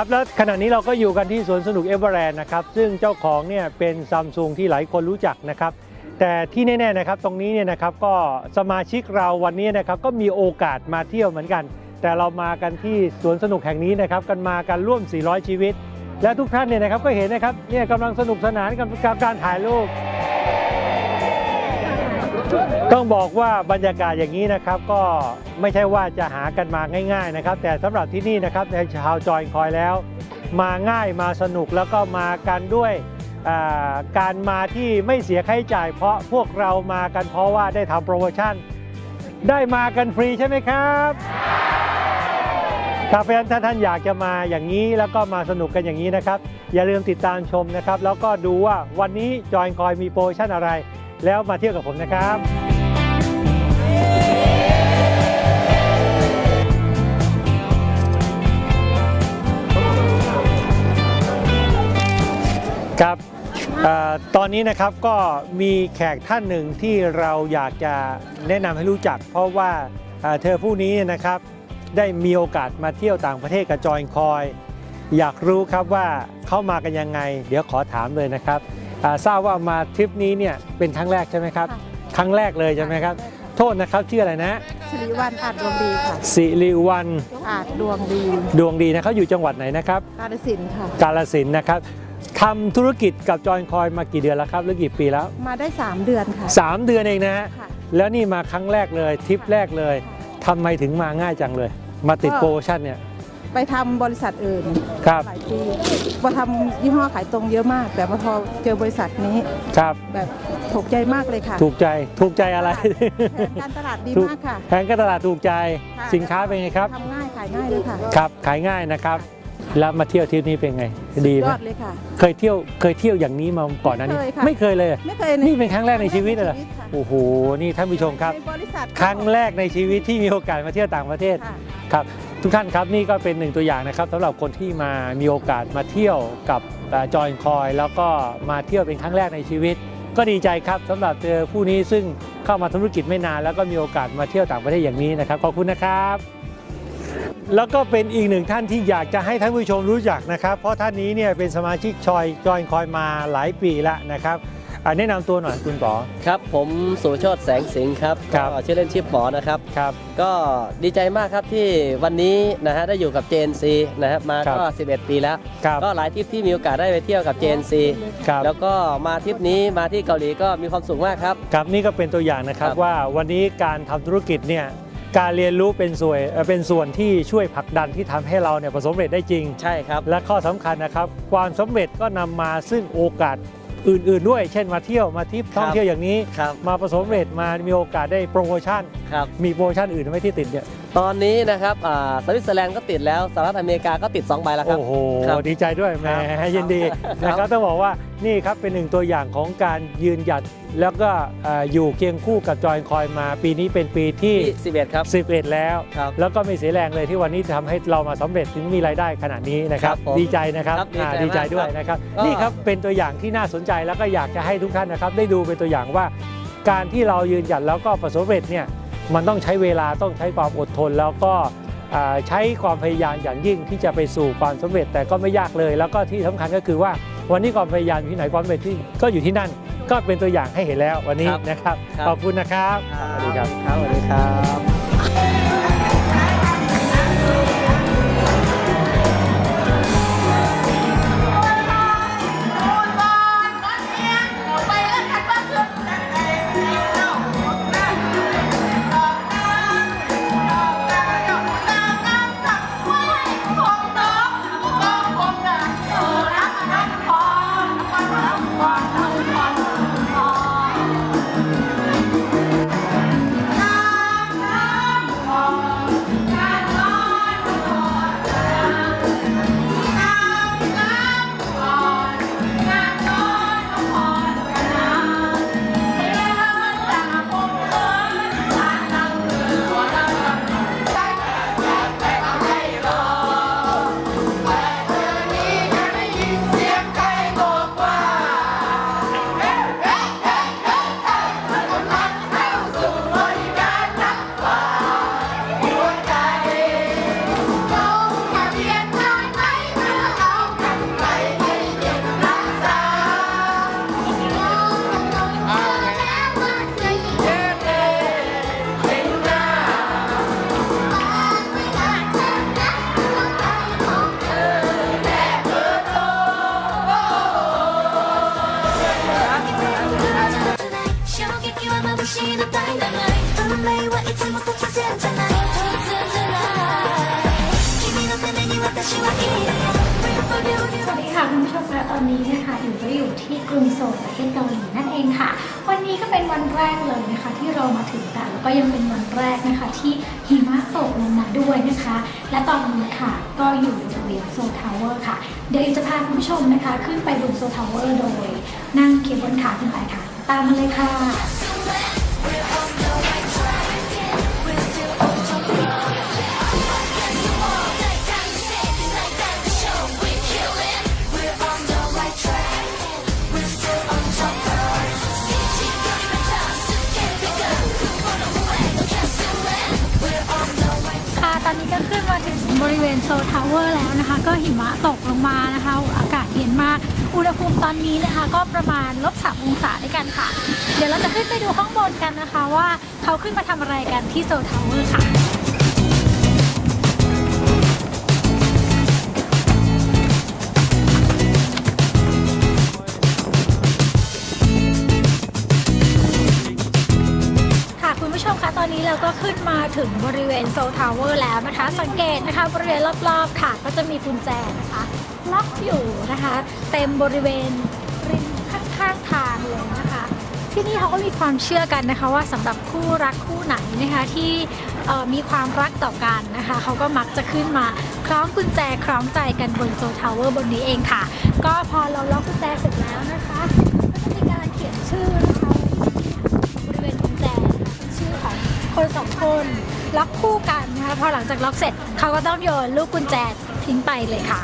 ครับแล้วขณะนี้เราก็อยู่กันที่สวนสนุกเอเวอร์แลนด์นะครับซึ่งเจ้าของเนี่ยเป็นซัมซุงที่หลายคนรู้จักนะครับแต่ที่แน่ๆนะครับตรงนี้เนี่ยนะครับก็สมาชิกเราวันนี้นะครับก็มีโอกาสมาเที่ยวเหมือนกัน แต่เรามากันที่สวนสนุกแห่งนี้นะครับกันมากันร่วม 400 ชีวิต และทุกท่านเนี่ยนะครับก็เห็นนะครับเนี่ยกำลังสนุกสนานกับกับการถ่ายรูป ต้องบอกว่าบรรยากาศอย่างนี้นะครับ ก็ไม่ใช่ว่าจะหากันมาง่าย ๆนะครับ แต่สำหรับที่นี่นะครับในชาวจอยคอยแล้ว มาง่ายมาสนุกแล้วก็มากันด้วยาการมาที่ไม่เสียค่าใช้จ่าย เพราะพวกเรามากันเพราะว่าได้ทำโปรโมชั่น ได้มากันฟรีใช่ไหมครับครับเพราะฉะนั้นถ้าท่านอยากจะมาอย่างนี้แล้วก็มาสนุกกันอย่างนี้นะครับ อย่าลืมติดตามชมนะครับ แล้วก็ดูว่าวันนี้จอยคอยมีโปรโมชั่นอะไร แล้วมาเที่ยวกับผมนะครับครับอตอนนี้นะครับก็มีแขกท่านหนึ่งที่เราอยากจะแนะนำให้รู้จัก เพราะว่าเธอผู้นี้นะครับได้มีโอกาสมาเที่ยวต่างประเทศกับจอยคอย อยากรู้ครับว่าเข้ามากันยังไง เดี๋ยวขอถามเลยนะครับ ทราบว่ามาทริปนี้เนี่ยเป็นครั้งแรกใช่ไหมครับค่ะครั้งแรกเลยใช่ไหมครับ โทษนะครับชื่ออะไรนะสิริวัลอาจดวงดีค่ะสิริวัลอาจดวงดีดวงดีนะเขาอยู่จังหวัดไหนนะครับ กาฬสินธุ์ค่ะ กาลสินธุ์นะครับทำธุรกิจกับจอยคอยมากี่เดือนแล้วครับหรือกี่ปีแล้ว มาได้ 3 เดือนค่ะ 3 เดือนเองนะฮะค่ะ แล้วนี่มาครั้งแรกเลยทริปแรกเลยทำไมถึงมาง่ายจังเลย มาติดก็โปรโมชั่นเนี่ย ไปทำบริษัทอื่นครับ หลายปีมาทำยี่ห้อขายตรงเยอะมาก แต่มาพอเจอบริษัทนี้ครับ แบบถูกใจมากเลยค่ะถูกใจถูกใจอะไร แผนการตลาดดีถูกมากค่ะ แผนการตลาดถูกใจค่ะ สินค้าเป็นไงครับ ทำง่ายขายง่ายเลยค่ะครับ ขายง่ายนะครับ แล้วมาเที่ยวทริปนี้เป็นไง ดีไหยมอดเลยค่ะ เคยเที่ยวเคยเที่ยวอย่างนี้มาก่อนหนั้านนี้ไม่เคยค่ะ ไม่เคยเลย ไม่เคยนี่เป็นครั้งแรกในชีวิตเลยเหรอชีค่ะโอ้โห นี่ท่านผู้ชมครับ ในบริษัทครั้งแรกในชีวิตที่มีโอกาสมาเที่ยวต่างประเทศค่ะ ครับ ทุกท่านครับนี่ก็เป็นหนึ่งตัวอย่างนะครับสำหรับคนที่มามีโอกาสมาเที่ยวกับจอยคอยแล้วก็มาเที่ยวเป็นครั้งแรกในชีวิต ก็ดีใจครับสำหรับเจอผู้นี้ซึ่งเข้ามาธุรกิจไม่นาน แล้วก็มีโอกาสมาเที่ยวต่างประเทศอย่างนี้นะครับขอบคุณนะครับ แล้วก็เป็นอีกหนึ่งท่านที่อยากจะให้ท่านผู้ชมรู้จักนะครับ เพราะท่านนี้เนี่ยเป็นสมาชิกชอยจอยคอยมาหลายปีแล้วนะครับ แนะนำตัวหน่อยคุณป๋อ ครับ ผมสุโชตแสงสิงห์ครับครับ ก็ชื่อเล่นชื่อป๋อนะครับ ครับ ก็ดีใจมากครับที่วันนี้นะฮะได้อยู่กับ JNC นะครับมาครับก็ 11 ปีแล้ว ครับ ก็หลายทริปที่มีโอกาสได้ไปเที่ยวกับ JNC ครับ แล้วก็มาทริปนี้มาที่เกาหลีก็มีความสุขมากครับ ครับนี่ก็เป็นตัวอย่างนะครับครับ ว่าวันนี้การทำธุรกิจเนี่ยการเรียนรู้เป็นส่วนเอ่อเป็นส่วนที่ช่วยผลักดันที่ทำให้เราเนี่ยประสบความสำเร็จได้จริง ใช่ครับ และข้อสำคัญนะครับ ความสำเร็จก็นำมาซึ่งโอกาส อื่น ๆ ด้วย เช่นมาเที่ยวมาทริปท่องครับเที่ยวอย่างนี้ครับมาประสบความสำเร็จมามีโอกาสได้โปรโมชั่นครับมีโปรโมชั่นอื่นไหมที่ติดเนี่ย ตอนนี้นะครับอ่าสวิตเซอร์แลนด์ก็ติดแล้วสหรัฐอเมริกาก็ติด 2 ใบแล้วครับ โอ้โห ครับดีใจด้วยแหมครับยินดีครับนะครับต้องบอกว่านี่ครับเป็นหนึ่งตัวอย่างของการยืนหยัด แล้วก็เอ่ออยู่เคียงคู่กับจอยคอยมา ปีนี้เป็นปีที่ ที่11 ครับ 11 แล้ว ครับ แล้วก็ไม่เสียแรงเลยที่วันนี้ทำให้เรามาสำเร็จถึงมีรายได้ขนาดนี้นะครับ ครับผมดีใจนะครับครับอ่าดีดีใจใจมากด้วยครับนะครับ ก็ นี่ครับเป็นตัวอย่างที่น่าสนใจแล้วก็อยากจะให้ทุกท่านนะครับ ได้ดูเป็นตัวอย่างว่า การที่เรายืนหยัดแล้วก็ประสบความสำเร็จเนี่ย มันต้องใช้เวลาต้องใช้ความอดทน แล้วก็อ่าใช้ความพยายามอย่างยิ่งที่จะไปสู่ความสำเร็จแต่ก็ไม่ยากเลย แล้วก็ที่สำคัญก็คือว่าวันนี้ความพยายามอยู่ที่ไหนความสำเร็จที่ก็อยู่ที่นั่นก็เป็นตัวอย่างให้เห็นแล้ววันนี้ครับนะครับครับขอบคุณนะครับสวัสดีครับครับสวัสดีครับ สวัสดีค่ะคุณผู้ชมคะตอนนี้นะคะอยู่ก็อยู่ที่กรุงโซลประเทศเกาหลีนั่นเองค่ะ วันนี้ก็เป็นวันแรกเลยนะคะ ที่เรามาถึงกันแล้วก็ยังเป็นวันแรกนะคะ ที่หิมะตกลงมาด้วยนะคะ และตอนนี้ค่ะก็อยู่บริเวณโซลทาวเวอร์ค่ะ เดี๋ยวจะพาคุณผู้ชมนะคะ ขึ้นไปบนโซลทาวเวอร์โดย นั่งเคเบนขาร์ขึ้นไปค่ะ ตามมาเลยค่ะ อนนี้ก็ขึ้นมาถึงบริเวณโซลทาวเวอร์แล้วนะคะ ก็หิมะตกลงมานะคะ อากาศเย็นมาก อุณหภูมิตอนนี้นะคะ ก็ประมาณลบสามองศาด้วยกันค่ะ เดี๋ยวเราจะขึ้นไปดูข้างบนกันนะคะว่าเขาขึ้นมาทำอะไรกันที่โซลทาวเวอร์ค่ะค่ะคุณผู้ชมคะตอนนี้เราก็ขึ้นมาถึงบริเวณโซลทาวเวอร์แล้วนะคะ สังเกตนะคะบริเวณรอบๆค่ะ ก็จะมีกุญแจนะคะ ล็อกอยู่นะคะ เต็มบริเวณริมข้างๆทางเลยนะคะ ที่นี่เขาก็มีความเชื่อกันนะคะ ว่าสำหรับคู่รักคู่ไหนนะคะที่มีความรักต่อกันนะคะเขาก็มักจะขึ้นมาคล้องกุญแจคล้องใจกันบนโซทาวเวอร์บนนี้เองค่ะ ก็พอเราล็อกกุญแจเสร็จแล้วนะคะก็จะมีการเขียนชื่อนะคะบริเวณกุญแจเป็นชื่อของคนสองคนล็อกคู่กันนะคะพอหลังจากล็อกเสร็จเขาก็ต้องโยนลูกกุญแจทิ้งไปเลยค่ะ